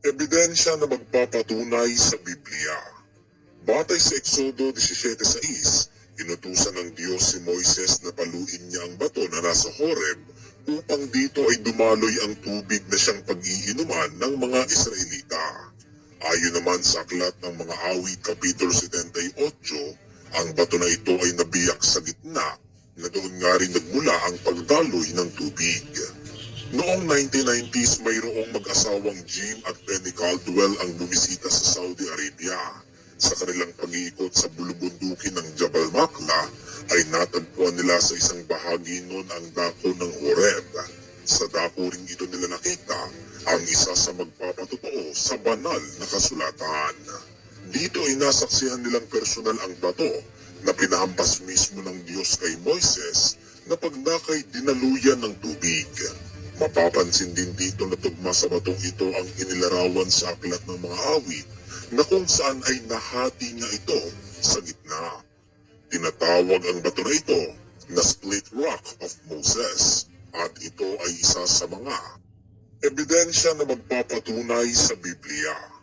Ebidensya na magpapatunay sa Biblia. Batay sa Eksodo 17.6, inutusan ng Diyos si Moises na paluin niya ang bato na nasa Horeb upang dito ay dumaloy ang tubig na siyang pag-iinuman ng mga Israelita. Ayon naman sa aklat ng mga awit Kapitulo 78, ang bato na ito ay nabiyak sa gitna na doon nga rin nagmula ang pagdaloy ng tubig. Noong 1990s, mayroong mag-asawang Jim at Penny Caldwell ang bumisita sa Saudi Arabia. Sa kanilang pag-iikot sa bulubundukin ng Jabal Makla, ay natagpuan nila sa isang bahagi noon ang dako ng Horeb. Sa dako ring ito nila nakita ang isa sa magpapatotoo sa banal na kasulatan. Dito ay nasaksihan nilang personal ang bato na pinahampas mismo ng Diyos kay Moises na pagdakay dinaluyan ng tubig. Mapapansin din dito na tugma sa batong ito ang inilarawan sa aklat ng mga awit na kung saan ay nahati niya ito sa gitna. Tinatawag ang bato na ito na Split Rock of Moses at ito ay isa sa mga ebidensya na magpapatunay sa Biblia.